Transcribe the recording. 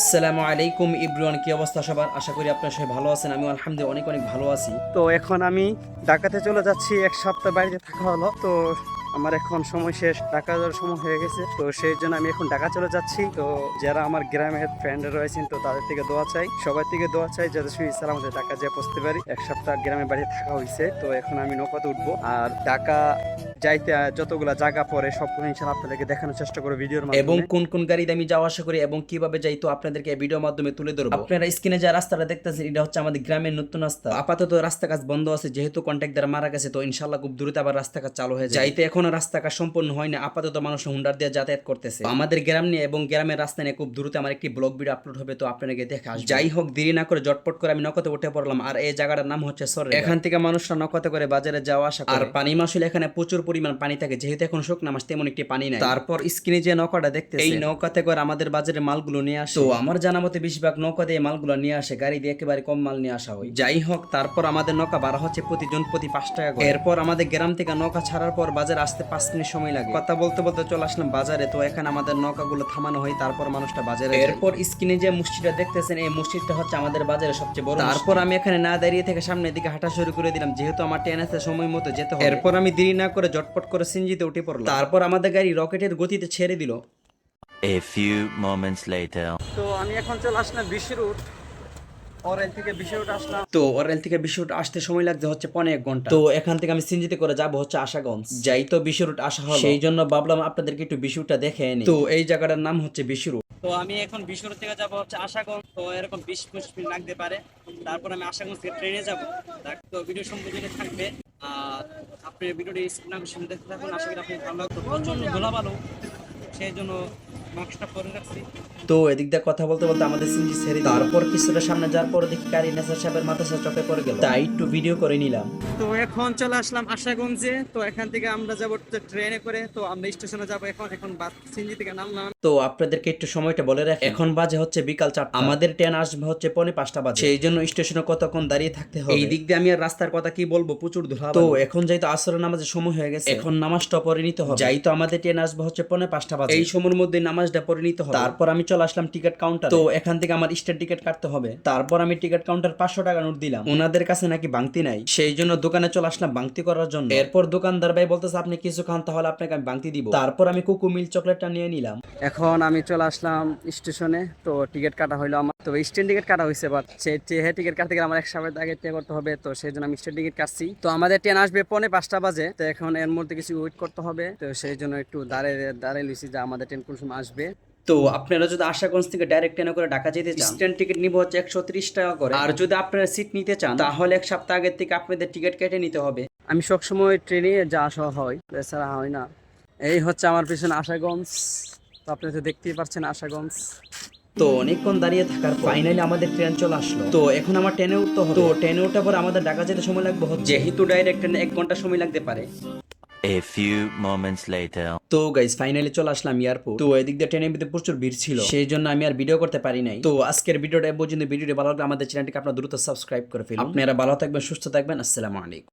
আসসালামু আলাইকুম ইব্রুয়ান, কি অবস্থা সবার? আশা করি আপনারা সবাই ভালো আছেন আমি আলহামদুলিল্লাহ অনেক অনেক ভালো আছি। তো এখন আমি ঢাকাতে চলে যাচ্ছি, এক সপ্তাহ বাড়িতে থাকা হলো। তো আমার এখন সময় শেষ, ঢাকা যাওয়ার সময় হয়ে গেছে। তো সেই জন্য আমি এখন ঢাকা চলে যাচ্ছি। তো যারা আমার গ্রামের ফ্রেন্ড রয়েছেন, তো তাদের থেকে দোয়া চাই। সবার থেকে দোয়া চাই যাতে সুই ইসলাম আমাদের ঢাকা যেয়ে পৌঁছতে পারি। এক সপ্তাহ গ্রামের বাড়িতে থাকা হয়েছে। তো এখন আমি নৌকাতে উঠবো। আর ঢাকা যাইতে যতগুলা জায়গা পরে সবগুলো ইনশাল্লাহ আপনাদেরকে দেখানোর চেষ্টা করব ভিডিওর মাধ্যমে। এবং কোন কোন গাড়িতে আমি যাওয়া আসা করি এবং কীভাবে যাই তো আপনাদেরকে এই ভিডিওর মাধ্যমে তুলে ধরবো। আপনারা স্ক্রিনে যে রাস্তাটা দেখতেছেন এটা হচ্ছে আমাদের গ্রামের নতুন রাস্তা। আপাতত রাস্তা কাজ বন্ধ আছে যেহেতু কন্ট্রাক্টর মারা গেছে তো ইনশাল্লাহ খুব দ্রুত আবার রাস্তা কাজ চালু হয়ে যায় যাইতে এখনও রাস্তা কাজ সম্পূর্ণ হয়নি আপাতত মানুষ হুন্ডার দিয়ে যাতায়াত করতেছে। আমাদের গ্রাম নিয়ে এবং গ্রামের রাস্তা নিয়ে খুব দ্রুত আমার একটি ব্লগ ভিডিও আপলোড হবে তো আপনাকে দেখে আসবেন। যাই হোক দেরি না করে জটপট করে আমি নকতে উঠে পড়লাম। আর এই জায়গাটার নাম হচ্ছে সরে এখান থেকে মানুষরা নকতে করে বাজারে যাওয়া আসা করে। আর পানি মাসুল এখানে প্রচুর পরিমাণ পানি থাকে যেহেতু এখন শুকনা মাস তেমন একটি পানি নাই। তারপর স্ক্রিনে যে নৌকাটা দেখতে এই নৌকাতে করে আমাদের বাজারে মালগুলো নিয়ে আসে। তো আমার জানা মতে বেশিরভাগ নৌকা দিয়ে মালগুলো নিয়ে আসে গাড়ি দিয়ে একেবারে কম মাল নিয়ে আসা হয়। যাই হোক তারপর আমাদের নৌকা ভাড়া হচ্ছে প্রতিজন প্রতি পাঁচ টাকা করে। এরপর আমাদের গ্রাম থেকে নৌকা ছাড়ার পর বাজারে আসতে পাঁচ মিনিট সময় লাগে। কথা বলতে বলতে চলে আসলাম বাজারে তো এখানে আমাদের নৌকাগুলো থামানো হয় তারপর মানুষটা বাজারে এরপর স্ক্রিনে যে মসজিদটা দেখতেছেন এই মসজিদটা হচ্ছে আমাদের বাজারে সবচেয়ে বড় তারপর আমি এখানে না দাঁড়িয়ে থেকে সামনের দিকে হাঁটা শুরু করে দিলাম যেহেতু আমার ট্রেন আছে সময় মতো যেতে হবে। এরপর আমি দেরি না করে জটপট করে সিনজিতে উঠে পড়লাম তারপর আমাদের গাড়ি রকেটের গতিতে ছেড়ে দিল। A few moments later. তো আমি এখন চলে আসলাম বিশ্ব রুট অরেল থেকে বিশ্ব আসলাম। তো ওরেল থেকে বিশ্বরুট আসতে সময় লাগছে হচ্ছে পনেরো এক ঘণ্টা। তো এখান থেকে আমি সিনজিতে করে যাব হচ্ছে আশাগঞ্জ। যাই তো বিশ্বরুট আসা হলো। সেই জন্য ভাবলাম আপনাদেরকে একটু বিশুটা দেখে নি। তো এই জায়গাটার নাম হচ্ছে বিশ্বরুট তো আমি এখন বিশ্বরুট থেকে যাব হচ্ছে আশাগঞ্জ। তো এরকম বিশ পঁচিশ মিনিট লাগতে পারে। তারপর আমি আশাগঞ্জ থেকে ট্রেনে যাব। তো ভিডিও সম্পর্কে থাকবে। আপনি ভিডিওটি স্ক্রিন আমি শুনে দেখতে থাকুন। আশা করি আপনি ভালো লাগতো প্রচণ্ড গোলা ভালো সেই জন্য মাস্কটা পরে রাখছি। তো এদিক দিয়ে কথা বলতে বলতে আমাদের সিনজি ছেড়ে তারপর কিছুটা সামনে যাওয়ার পর দেখি গাড়ি নেসার সাহেবের মাথা চপে পড়ে গেল। তাই একটু ভিডিও করে নিলাম। তো এখন চলে আসলাম আশাগঞ্জে। তো এখান থেকে আমরা যাব ট্রেনে করে। তো আমরা স্টেশনে যাব এখন। এখন বাস সিঞ্জি থেকে নামলাম। তো আপনাদেরকে একটু সময়টা বলে রাখি। এখন বাজে হচ্ছে বিকাল চারটা। আমাদের ট্রেন আসবে হচ্ছে পৌনে পাঁচটা বাজে। সেই জন্য স্টেশনে কতক্ষণ দাঁড়িয়ে থাকতে হবে। এই দিক দিয়ে আমি আর রাস্তার কথা কি বলব? প্রচুর ধুলা তো এখন যাই তো আসর নামাজের সময় হয়ে গেছে এখন নামাজটা পরে নিতে হবে। যাই তো আমাদের ট্রেন আসবে হচ্ছে পৌনে পাঁচটা বাজে। এই সময়ের মধ্যে নামাজটা পরে নিতে হবে। তারপর আমি চলে আসলাম টিকিট কাউন্টার তো এখান থেকে আমার স্টেট টিকিট কাটতে হবে। তারপর আমি টিকিট কাউন্টার পাঁচশো টাকা নোট দিলাম। ওনাদের কাছে নাকি বাংতি নাই। সেই জন্য দোকানে চলে আসলাম বাংতি করার জন্য। এরপর দোকানদার ভাই বলতেছে আপনি কিছু খান তাহলে আপনাকে আমি বাংতি দিব। তারপর আমি কুকু মিল চকলেটটা নিয়ে নিলাম। এখন আমি চলে আসলাম স্টেশনে তো টিকিট কাটা হইল আমার। তো স্টেশন টিকিট কাটা হয়েছে বাট সেই টিকিট কাটতে গেলে আমার এক সপ্তাহ আগে পে করতে হবে। তো সেই জন্য আমি স্টেশন টিকিট কাটছি। তো আমাদের ট্রেন আসবে পৌনে পাঁচটা বাজে। তো এখন এর মধ্যে কিছু ওয়েট করতে হবে। তো সেই জন্য একটু দাঁড়িয়ে দাঁড়িয়ে লইছি যে আমাদের ট্রেন কোন সময় আসবে। তো আপনারা যদি আশাগঞ্জ থেকে ডাইরেক্ট ট্রেনে করে ঢাকা যেতে চান স্ট্যান্ড টিকিট নিব হচ্ছে একশো ত্রিশ টাকা করে। আর যদি আপনারা সিট নিতে চান তাহলে এক সপ্তাহ আগের থেকে আপনাদের টিকিট কেটে নিতে হবে। আমি সবসময় ট্রেনে যা আসা হয় এছাড়া হয় না। এই হচ্ছে আমার পিছনে আশাগঞ্জ। তো আপনি তো দেখতেই পাচ্ছেন আশাগঞ্জ। তো অনেকক্ষণ দাঁড়িয়ে থাকার ফাইনালি আমাদের ট্রেন চলে আসলো। তো এখন আমার ট্রেনে উঠতে হবে। তো ট্রেনে ওঠার পর আমাদের ঢাকা যেতে সময় লাগবে যেহেতু ডাইরেক্ট ট্রেনে এক ঘণ্টা সময় লাগতে পারে। A few moments later. তো গাইজ ফাইনালি চলে আসলাম এয়ারপোর্ট তো এদিক দিয়ে ট্রেনের ভিতরে প্রচুর ভিড় ছিল। সেই জন্য আমি আর ভিডিও করতে পারি নাই। তো আজকের ভিডিওটা পর্যন্ত ভিডিওটি ভালো লাগলে আমাদের চ্যানেলটিকে আপনার দ্রুত সাবস্ক্রাইব করে ফেলুন। আপনারা ভালো থাকবেন, সুস্থ থাকবেন, আসসালামু আলাইকুম।